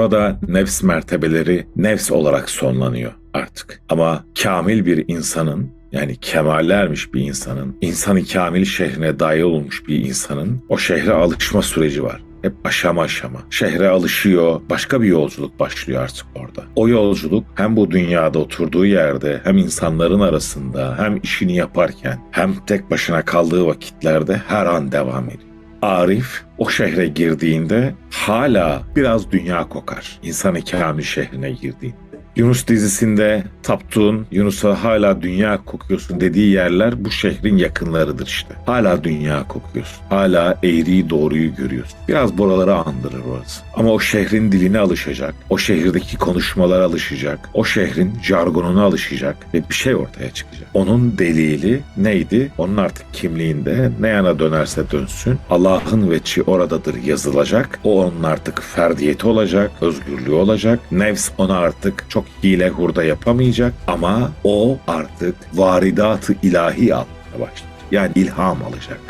Orada nefs mertebeleri nefs olarak sonlanıyor artık. Ama kamil bir insanın yani kemale ermiş bir insanın, insanı kamil şehrine dahil olmuş bir insanın o şehre alışma süreci var. Hep aşama aşama. Şehre alışıyor, başka bir yolculuk başlıyor artık orada. O yolculuk hem bu dünyada oturduğu yerde, hem insanların arasında, hem işini yaparken, hem tek başına kaldığı vakitlerde her an devam ediyor. Arif o şehre girdiğinde hala biraz dünya kokar. İnsanı kamil şehrine girdiğinde. Yunus dizisinde Taptuğ'un Yunus'a hala dünya kokuyorsun dediği yerler bu şehrin yakınlarıdır işte. Hala dünya kokuyorsun. Hala eğriyi doğruyu görüyorsun. Biraz buraları andırır orası. Ama o şehrin diline alışacak. O şehirdeki konuşmalara alışacak. O şehrin jargonuna alışacak ve bir şey ortaya çıkacak. Onun delili neydi? Onun artık kimliğinde ne yana dönerse dönsün Allah'ın veçi oradadır yazılacak. O onun artık ferdiyeti olacak, özgürlüğü olacak. Nefs ona artık çok hile hurda yapamayacak ama o artık varidatı ilahi almaya başlayacak. Yani ilham alacak.